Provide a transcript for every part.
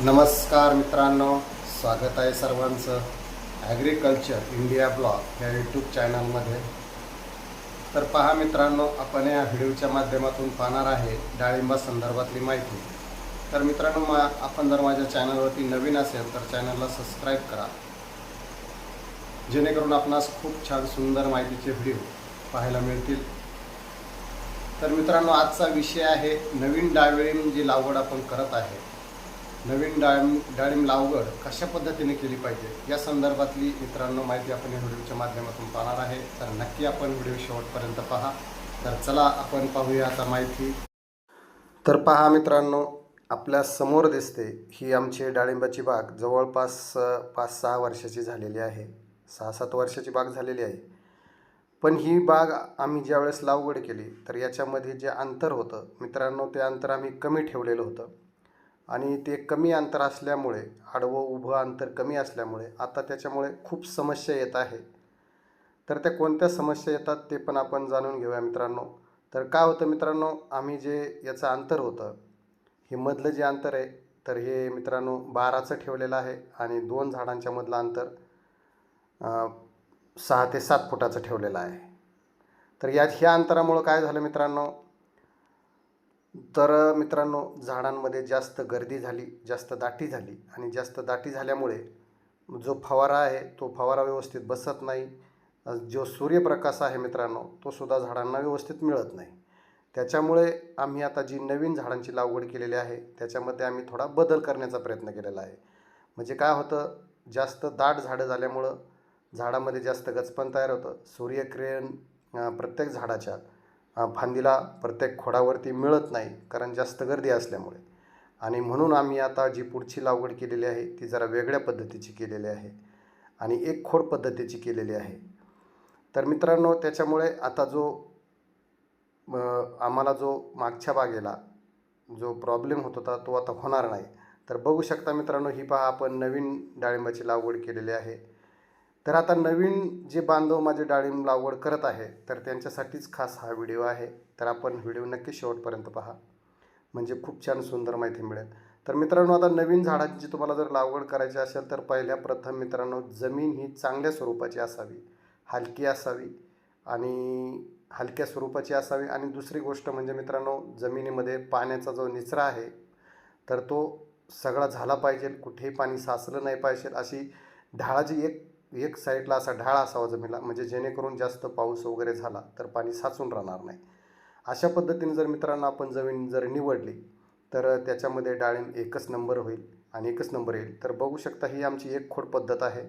नमस्कार मित्रांनो स्वागत आहे सर्वांचं. ॲग्रिकल्चर इंडिया ब्लॉग या यूट्यूब चॅनलमध्ये तर पहा मित्रांनो आपण या व्हिडिओच्या माध्यमातून पाहणार आहे डाळिंबा संदर्भातली माहिती. तर मित्रांनो मा आपण जर माझ्या चॅनलवरती नवीन असेल तर चॅनलला सबस्क्राईब करा. जेणेकरून आपणास खूप छान सुंदर माहितीचे व्हिडिओ पाहायला मिळतील. तर मित्रांनो आजचा विषय आहे नवीन डाळिंब जी लागवड आपण करत आहे. नवीन डाळिंब डाळिंब लागवड कशा पद्धतीने केली पाहिजे? या संदर्भातली मित्रांनो माहिती आपण या व्हिडिओच्या माध्यमातून पाहणार आहे. तर नक्की आपण व्हिडिओ शेवटपर्यंत पहा. तर चला आपण पाहूया आता माहिती. तर पहा मित्रांनो आपल्यासमोर दिसते ही आमची डाळिंबाची बाग. जवळपास पाच सहा वर्षाची झालेली आहे. सहा सात वर्षाची बाग झालेली आहे. पण ही बाग आम्ही ज्यावेळेस लागवड केली तर याच्यामध्ये जे अंतर होतं मित्रांनो ते अंतर आम्ही कमी ठेवलेलं होतं. आणि ते कमी अंतर असल्यामुळे आडवं उभं अंतर कमी असल्यामुळे आता त्याच्यामुळे खूप समस्या येत आहे. तर त्या कोणत्या समस्या येतात ते पण आपण जाणून घेऊया मित्रांनो. तर काय होतं मित्रांनो आम्ही जे याचं अंतर होतं हे मधलं जे अंतर आहे तर हे मित्रांनो बाराचं ठेवलेलं आहे आणि दोन झाडांच्या मधलं अंतर सहा ते सात फुटाचं ठेवलेलं आहे. तर या ह्या अंतरामुळं काय झालं मित्रांनो तर मित्रांनो झाडांमध्ये जास्त गर्दी झाली जास्त दाटी झाली आणि जास्त दाटी झाल्यामुळे जो फवारा आहे तो फवारा व्यवस्थित बसत नाही. जो सूर्यप्रकाश आहे मित्रांनो तो सुद्धा झाडांना व्यवस्थित मिळत नाही. त्याच्यामुळे आम्ही आता जी नवीन झाडांची लागवड केलेली आहे त्याच्यामध्ये आम्ही थोडा बदल करण्याचा प्रयत्न केलेला आहे. म्हणजे काय होतं जास्त दाट झाडं झाल्यामुळं झाडामध्ये जास्त गचपण तयार होतं. सूर्यकिरण प्रत्येक झाडाच्या फांदीला प्रत्येक खोडावरती मिळत नाही कारण जास्त गर्दी असल्यामुळे. आणि म्हणून आम्ही आता जी पुढची लागवड केलेली आहे ती जरा वेगळ्या पद्धतीची केलेली आहे आणि एक खोड पद्धतीची केलेली आहे. तर मित्रांनो त्याच्यामुळे आता जो आम्हाला जो मागच्या बागेला जो प्रॉब्लेम होत होता तो आता होणार नाही. तर बघू शकता मित्रांनो ही पहा आपण नवीन डाळिंबाची लागवड केलेली आहे. तर आता नवीन जे बांधव माझे डाळिंब लागवड करत आहे तर त्यांच्यासाठीच खास हा व्हिडिओ आहे. तर आपण व्हिडिओ नक्की शेवटपर्यंत पहा. म्हणजे खूप छान सुंदर माहिती मिळेल. तर मित्रांनो आता नवीन झाडांची तुम्हाला जर लागवड करायची असेल तर पहिल्या प्रथम मित्रांनो जमीन ही चांगल्या स्वरूपाची असावी. हलकी असावी आणि हलक्या स्वरूपाची असावी. आणि दुसरी गोष्ट म्हणजे मित्रांनो जमिनीमध्ये पाण्याचा जो निचरा आहे तर तो सगळा झाला पाहिजे. कुठेही पाणी साचलं नाही पाहिजे. अशी ढाळाची एक एक साईडला असा ढाळ असावा जमिनीला म्हणजे जेणेकरून जास्त पाऊस वगैरे झाला तर पाणी साचून राहणार नाही. अशा पद्धतीने जर मित्रांनो आपण जमीन जर निवडली तर त्याच्यामध्ये डाळिंब एकच नंबर होईल आणि एकच नंबर येईल. तर बघू शकता ही आमची एक खोड पद्धत आहे.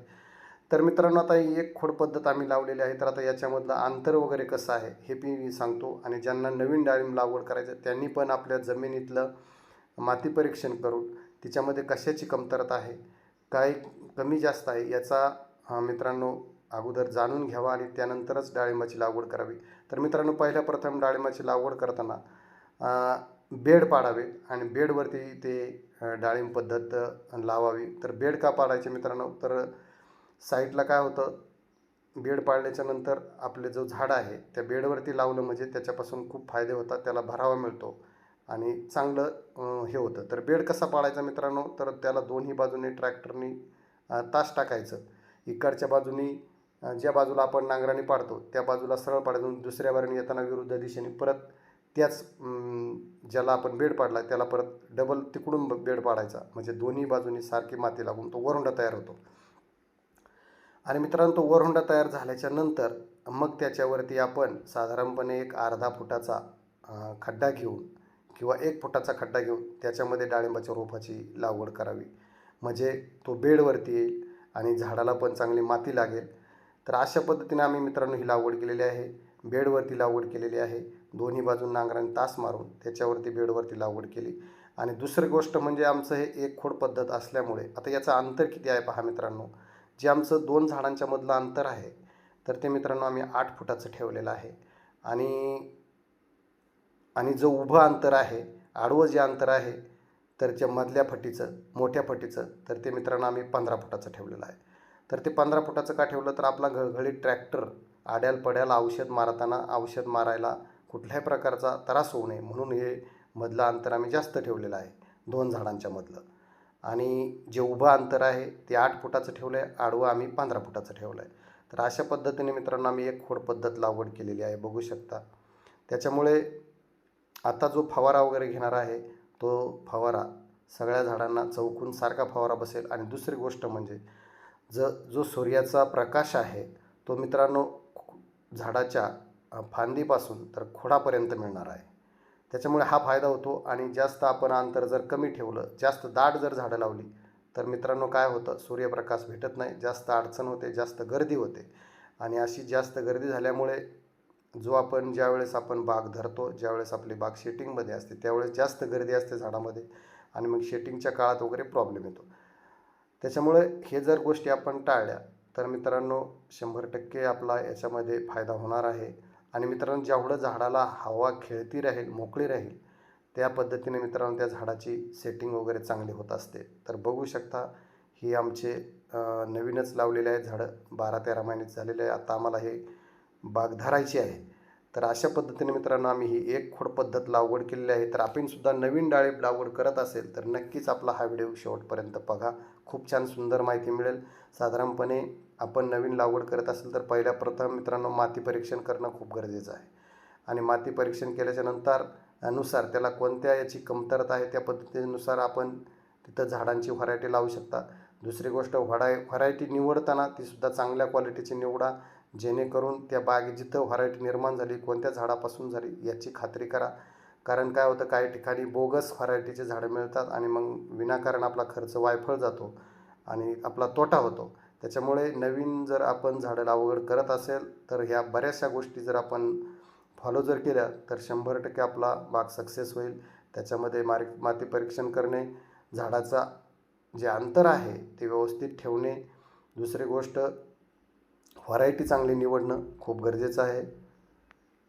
तर मित्रांनो आता ही एक खोड पद्धत आम्ही लावलेली आहे. तर आता याच्यामधलं अंतर वगैरे कसं आहे हे मी सांगतो. आणि ज्यांना नवीन डाळिंब लागवड करायचं त्यांनी पण आपल्या जमिनीतलं माती परीक्षण करून तिच्यामध्ये कशाची कमतरता आहे काय कमी जास्त आहे याचा मित्रांनो अगोदर जाणून घ्यावा आणि त्यानंतरच डाळिंबाची लागवड करावी. तर मित्रांनो पहिल्या प्रथम डाळिंबाची लागवड करताना बेड पाडावे आणि बेडवरती ते डाळिंब पद्धत लावावी. तर बेड का पाडायचे मित्रांनो? तर साईडला काय होतं? बेड पाडल्याच्या नंतर आपले जो झाड आहे त्या बेडवरती लावलं म्हणजे त्याच्यापासून खूप फायदे होतात त्याला भरावा मिळतो आणि चांगलं हे होतं. तर बेड कसा पाडायचा मित्रांनो? तर त्याला दोन्ही बाजूने ट्रॅक्टरनी तास टाकायचं. इकडच्या बाजूनी ज्या बाजूला आपण नांगराने पाडतो त्या बाजूला सरळ पाडायचं दुसऱ्या बाजूने येताना विरुद्ध दिशेने परत त्याच ज्याला आपण बेड पाडला त्याला परत डबल तिकडून ब- बेड पाडायचा. म्हणजे दोन्ही बाजूनी सारखी माती लागून तो वरुंडा तयार होतो. आणि मित्रांनो तो वरहुंडा तयार झाल्याच्यानंतर मग त्याच्यावरती आपण साधारणपणे एक अर्धा फुटाचा खड्डा घेऊन किंवा एक फुटाचा खड्डा घेऊन त्याच्यामध्ये डाळिंबाच्या रोपाची लागवड करावी. म्हणजे तो बेडवरती येईल आणि झाडाला पण चांगली माती लागेल. तर अशा पद्धतीने आम्ही मित्रांनो ही लागवड केलेली आहे. बेडवरती लागवड केलेली आहे. दोन्ही बाजून नांगराने तास मारून त्याच्यावरती बेडवरती लागवड केली. आणि दुसरी गोष्ट म्हणजे आमचं हे एक खोड पद्धत असल्यामुळे आता याचं अंतर किती आहे पहा मित्रांनो? जे आमचं दोन झाडांच्या मधलं अंतर आहे तर ते मित्रांनो आम्ही आठ फुटाचं ठेवलेलं आहे. आणि आणि जो उभं अंतर आहे आडवं जे अंतर आहे तर जे मधल्या फटीचं मोठ्या फटीचं तर ते मित्रांनो आम्ही पंधरा फुटाचं ठेवलेलं आहे. तर ते पंधरा फुटाचं का ठेवलं तर आपला घळघळीत ट्रॅक्टर आड्याल पड्याला औषध मारताना औषध मारायला कुठल्याही प्रकारचा त्रास होऊ नये. म्हणून हे मधलं अंतर आम्ही जास्त ठेवलेलं आहे दोन झाडांच्या मधलं. आणि जे उभं अंतर आहे ते आठ फुटाचं ठेवलं आहे आडवं आम्ही पंधरा फुटाचं ठेवलं आहे तर अशा पद्धतीने मित्रांनो आम्ही एक खोड पद्धत लागवड केलेली आहे बघू शकता. त्याच्यामुळे आता जो फवारा वगैरे घेणार आहे तो फवारा सगळ्या झाडांना चौकून सारखा फवारा बसेल. आणि दुसरी गोष्ट म्हणजे ज जो सूर्याचा प्रकाश आहे तो मित्रांनो झाडाच्या फांदीपासून तर खोडापर्यंत मिळणार आहे. त्याच्यामुळे हा फायदा होतो. आणि जास्त आपण अंतर जर कमी ठेवलं जास्त दाट जर झाडं लावली तर मित्रांनो काय होतं? सूर्यप्रकाश भेटत नाही. जास्त अडचण होते जास्त गर्दी होते. आणि अशी जास्त गर्दी झाल्यामुळे जो आपण ज्यावेळेस आपण बाग धरतो ज्यावेळेस आपली बाग शेटिंगमध्ये असते त्यावेळेस जास्त गर्दी असते झाडामध्ये आणि मग शेटिंगच्या काळात वगैरे प्रॉब्लेम येतो. त्याच्यामुळे हे जर गोष्टी आपण टाळल्या तर मित्रांनो शंभर टक्के आपला याच्यामध्ये फायदा होणार आहे. आणि मित्रांनो जेवढं झाडाला हवा खेळती राहील मोकळी राहील त्या पद्धतीने मित्रांनो त्या झाडाची सेटिंग वगैरे चांगली होत असते. तर बघू शकता ही आमचे नवीनच लावलेले आहे झाडं. बारा तेरा महिन्यात झालेले आहे. आता आम्हाला हे बाग धरायची आहे. तर अशा पद्धतीने मित्रांनो आम्ही ही एक खोड पद्धत लागवड केलेली आहे. तर आपणसुद्धा नवीन डाळी लागवड करत असेल तर नक्कीच आपला हा व्हिडिओ शेवटपर्यंत बघा. खूप छान सुंदर माहिती मिळेल. साधारणपणे आपण नवीन लागवड करत असेल तर पहिल्या प्रथम मित्रांनो माती परीक्षण करणं खूप गरजेचं आहे. आणि माती परीक्षण केल्याच्यानंतरनुसार त्याला कोणत्या याची कमतरता आहे त्या पद्धतीनुसार आपण तिथं झाडांची व्हरायटी लावू शकता. दुसरी गोष्ट व्हराय व्हरायटी निवडताना तीसुद्धा चांगल्या क्वालिटीची निवडा. जेणेकरून त्या बागेत जिथं व्हरायटी निर्माण झाली कोणत्या झाडापासून झाली याची खात्री करा. कारण काय होतं काही ठिकाणी बोगस व्हरायटीचे झाडं मिळतात आणि मग विनाकारण आपला खर्च वायफळ जातो आणि आपला तोटा होतो. त्याच्यामुळे नवीन जर आपण झाडं लागवड करत असेल तर ह्या बऱ्याचशा गोष्टी जर आपण फॉलो जर केल्या तर शंभर टक्के आपला बाग सक्सेस होईल. त्याच्यामध्ये मारी माती परीक्षण करणे झाडाचा जे अंतर आहे ते व्यवस्थित ठेवणे. दुसरी गोष्ट व्हरायटी चांगली निवडणं खूप गरजेचं आहे.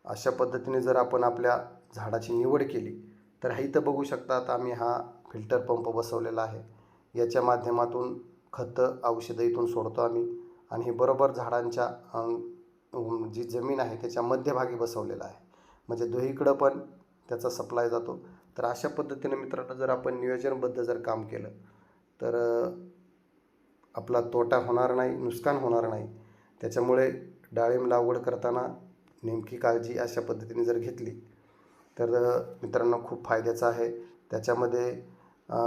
अशा पद्धतीने जर आपण आपल्या झाडाची निवड केली तर हा इथं बघू शकता आता आम्ही हा फिल्टर पंप बसवलेला आहे. याच्या माध्यमातून खतं औषधं इथून सोडतो आम्ही आणि हे बरोबर झाडांच्या जी जमीन आहे त्याच्या मध्यभागी बसवलेला आहे. म्हणजे दोहीकडं पण त्याचा सप्लाय जातो. तर अशा पद्धतीने मित्रांनो जर आपण नियोजनबद्ध जर काम केलं तर आपला तोटा होणार नाही नुकसान होणार नाही. त्याच्यामुळे डाळिंब लागवड करताना नेमकी काळजी अशा पद्धतीने जर घेतली तर मित्रांनो खूप फायद्याचं आहे. त्याच्यामध्ये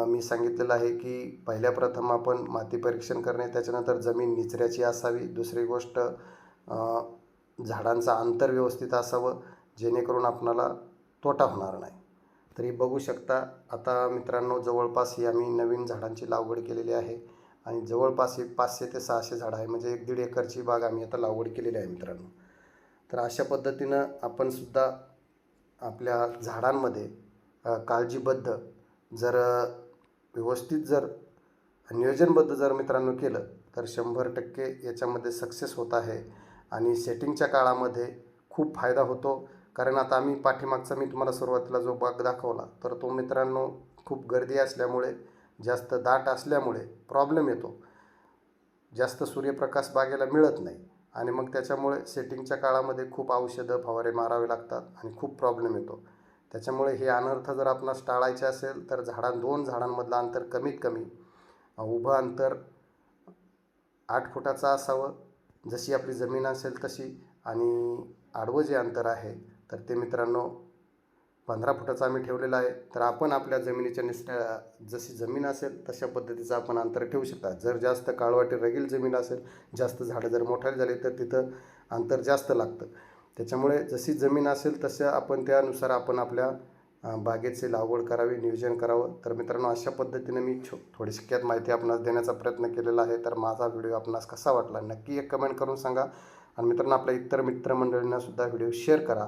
मी सांगितलेलं आहे की पहिल्या प्रथम आपण माती परीक्षण करणे त्याच्यानंतर जमीन निचऱ्याची असावी. दुसरी गोष्ट झाडांचं अंतर व्यवस्थित असावं जेणेकरून आपणाला तोटा होणार नाही. तरी बघू शकता आता मित्रांनो जवळपास ही आम्ही नवीन झाडांची लागवड केलेली आहे. आणि जवळपास एक पाचशे ते सहाशे झाडं आहे. म्हणजे एक दीड एकरची बाग आम्ही आता लागवड केलेली आहे मित्रांनो. तर अशा पद्धतीनं आपण सुद्धा आपल्या झाडांमध्ये काळजीबद्ध जर व्यवस्थित जर नियोजनबद्ध जर मित्रांनो केलं तर शंभर टक्के याच्यामध्ये सक्सेस होत आहे. आणि सेटिंगच्या काळामध्ये खूप फायदा होतो. कारण आता आम्ही पाठीमागचा मी तुम्हाला सुरुवातीला जो बाग दाखवला तर तो मित्रांनो खूप गर्दी असल्यामुळे जास्त दाट असल्यामुळे प्रॉब्लेम येतो. जास्त सूर्यप्रकाश बागेला मिळत नाही आणि मग त्याच्यामुळे सेटिंगच्या काळामध्ये खूप औषधं फवारे मारावे लागतात आणि खूप प्रॉब्लेम येतो. त्याच्यामुळे हे अनर्थ जर आपणास टाळायचे असेल तर झाडां दोन झाडांमधलं अंतर कमीत कमी उभं अंतर आठ फुटाचं असावं. जशी आपली जमीन असेल तशी आणि आडवं जे अंतर आहे तर ते मित्रांनो पंधरा फुटाचा आम्ही ठेवलेला आहे. तर आपण आपल्या जमिनीच्या निसऱ्या जशी जमीन असेल तशा पद्धतीचं आपण अंतर ठेवू शकता. जर जास्त काळवाटी रगील जमीन असेल जास्त झाडं जर मोठाली झाली तर तिथं अंतर जास्त लागतं. त्याच्यामुळे जशी जमीन असेल तसं आपण त्यानुसार आपण आपल्या बागेची लागवड करावी नियोजन करावं. तर मित्रांनो अशा पद्धतीने मी छो थोडीशी माहिती आपणास देण्याचा प्रयत्न केलेला आहे. तर माझा व्हिडिओ आपणास कसा वाटला नक्की एक कमेंट करून सांगा. आणि मित्रांनो आपल्या इतर मित्रमंडळींनासुद्धा व्हिडिओ शेअर करा.